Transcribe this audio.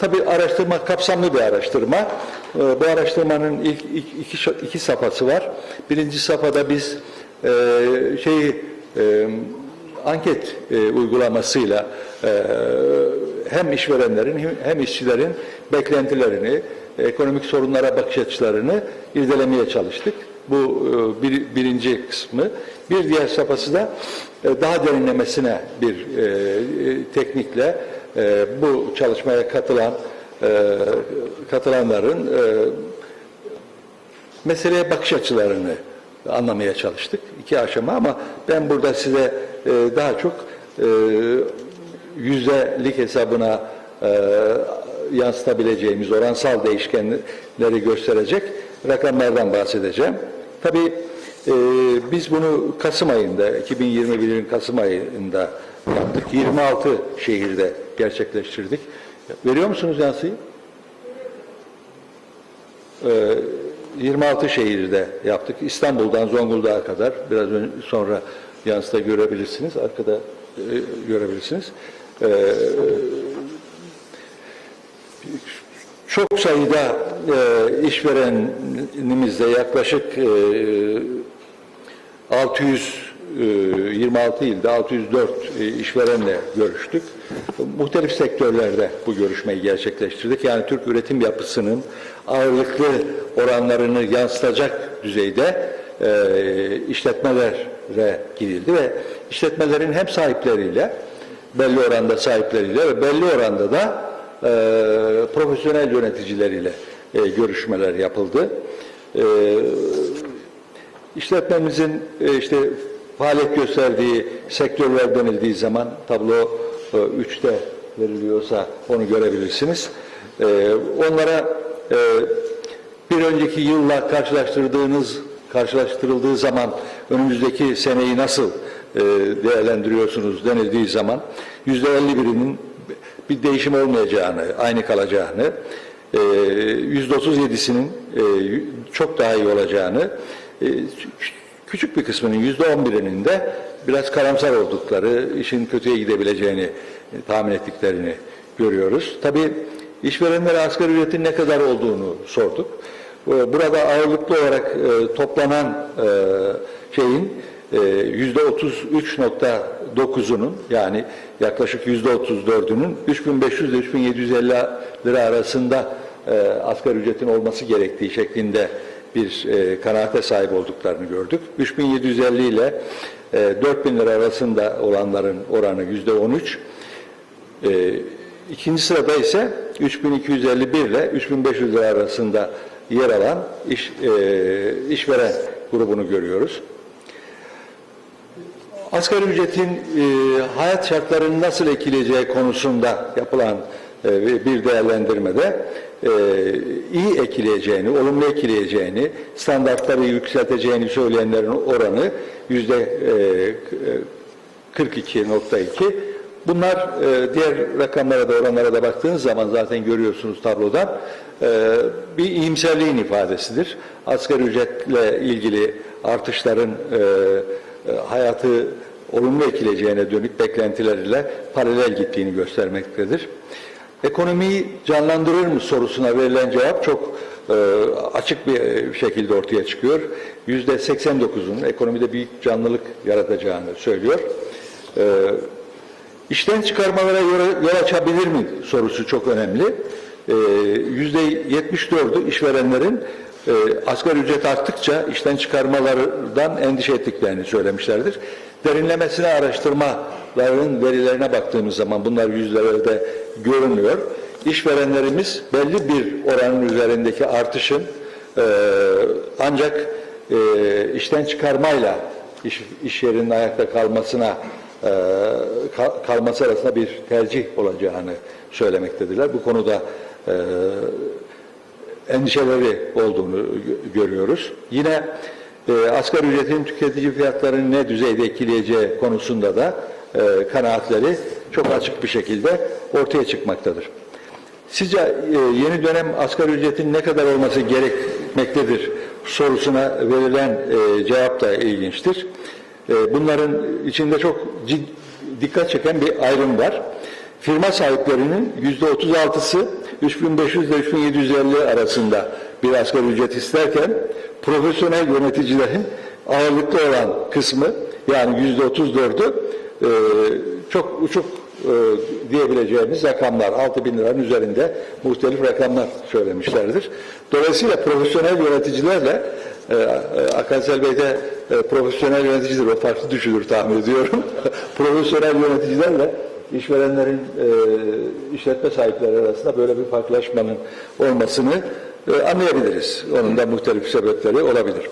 Tabii araştırma kapsamlı bir araştırma. Ee, Bu araştırmanın ilk, iki, iki safhası var. Birinci safhada biz e, şeyi e, anket e, uygulamasıyla hem işverenlerin hem- işçilerin beklentilerini, ekonomik sorunlara bakış açılarını irdelemeye çalıştık. Bu bir, birinci kısmı. Bir diğer safhası da daha derinlemesine bir teknikle e, bu çalışmaya katılan e, katılanların e, meseleye bakış açılarını anlamaya çalıştık. İki aşama ama ben burada size e, daha çok e, yüzdelik hesabına e, yansıtabileceğimiz oransal değişkenleri gösterecek rakamlardan bahsedeceğim. Tabii e, biz bunu Kasım ayında, 2021'in Kasım ayında yaptık. 26 şehirde gerçekleştirdik. Veriyor musunuz yansıyı? 26 şehirde yaptık. İstanbul'dan Zonguldak'a kadar biraz ön- sonra yansıda görebilirsiniz. Arkada e, görebilirsiniz. E, çok sayıda e, işverenimizde yaklaşık e, 626 ilde 604 e, işverenle görüştük. Muhtelif sektörlerde bu görüşmeyi gerçekleştirdik. Yani Türk üretim yapısının ağırlıklı oranlarını yansıtacak düzeyde e, işletmelere gidildi ve işletmelerin hem sahipleriyle belli oranda sahipleriyle ve belli oranda da e, profesyonel yöneticileriyle görüşmeler yapıldı. E, İşletmemizin e, işte faaliyet gösterdiği sektörler denildiği zaman tablo 3'te veriliyorsa onu görebilirsiniz. E, onlara e, bir önceki yılla karşılaştırdığınız karşılaştırıldığı zaman önümüzdeki seneyi nasıl e, değerlendiriyorsunuz denildiği zaman yüzde 51'inin bir değişim olmayacağını, aynı kalacağını, e, yüzde 37'sinin e, çok daha iyi olacağını, e, küçük bir kısmının yüzde 11'inin de biraz karamsar oldukları, işin kötüye gidebileceğini e, tahmin ettiklerini görüyoruz. Tabii işverenlere asgari ücretin ne kadar olduğunu sorduk. E, Burada ağırlıklı olarak e, toplanan şeyin yüzde 33.9'unun yani yaklaşık yüzde 34'ünün 3500 ile 3750 lira arasında asgari ücretin olması gerektiği şeklinde bir e, kanaate sahip olduklarını gördük. 3750 ile e, 4000 lira arasında olanların oranı yüzde 13. E, ikinci sırada ise 3251 ile 3500 lira arasında yer alan iş, e, işveren grubunu görüyoruz. Asgari ücretin e, hayat şartlarını nasıl etkileyeceği konusunda yapılan bir değerlendirmede e, iyi etkileyeceğini, olumlu etkileyeceğini, standartları yükselteceğini söyleyenlerin oranı yüzde e, 42.2. Bunlar e, diğer rakamlara da oranlara da baktığınız zaman zaten görüyorsunuz tablodan e, bir iyimserliğin ifadesidir. Asgari ücretle ilgili artışların e, e, hayatı olumlu etkileyeceğine dönük beklentileriyle paralel gittiğini göstermektedir. Ekonomiyi canlandırır mı sorusuna verilen cevap çok e, açık bir e, şekilde ortaya çıkıyor. Yüzde 89'un ekonomide büyük canlılık yaratacağını söylüyor. E, İşten çıkarmalara yol, yol açabilir mi sorusu çok önemli. Ee, Yüzde 74'ü işverenlerin e, asgari ücret arttıkça işten çıkarmalardan endişe ettiklerini söylemişlerdir. Derinlemesine araştırmaların verilerine baktığımız zaman bunlar yüzlerde görünüyor. İşverenlerimiz belli bir oranın üzerindeki artışın e, ancak e, işten çıkarmayla iş, iş yerinin ayakta kalmasına e, kal- kalması arasında bir tercih olacağını söylemektedirler. Bu konuda e, endişeleri olduğunu gö- görüyoruz. Yine e, asgari ücretin tüketici fiyatlarını ne düzeyde etkileyeceği konusunda da e, kanaatleri çok açık bir şekilde ortaya çıkmaktadır. Sizce e, yeni dönem asgari ücretin ne kadar olması gerekmektedir sorusuna verilen e, cevap da ilginçtir. E, bunların içinde çok dikkat çeken bir ayrım var. Firma sahiplerinin yüzde 36'sı 3500 ile 3750 arasında bir asgari ücret isterken profesyonel yöneticilerin ağırlıklı olan kısmı yani yüzde 34'ü e, çok uçuk e, diyebileceğimiz rakamlar 6 bin liranın üzerinde muhtelif rakamlar söylemişlerdir. Dolayısıyla profesyonel yöneticilerle e, e, Akansel Bey de e, profesyonel yöneticidir. O farklı düşünür tahmin ediyorum. profesyonel yöneticilerle işverenlerin e, işletme sahipleri arasında böyle bir farklılaşmanın olmasını anlayabiliriz. Onun da muhtelif sebepleri olabilir.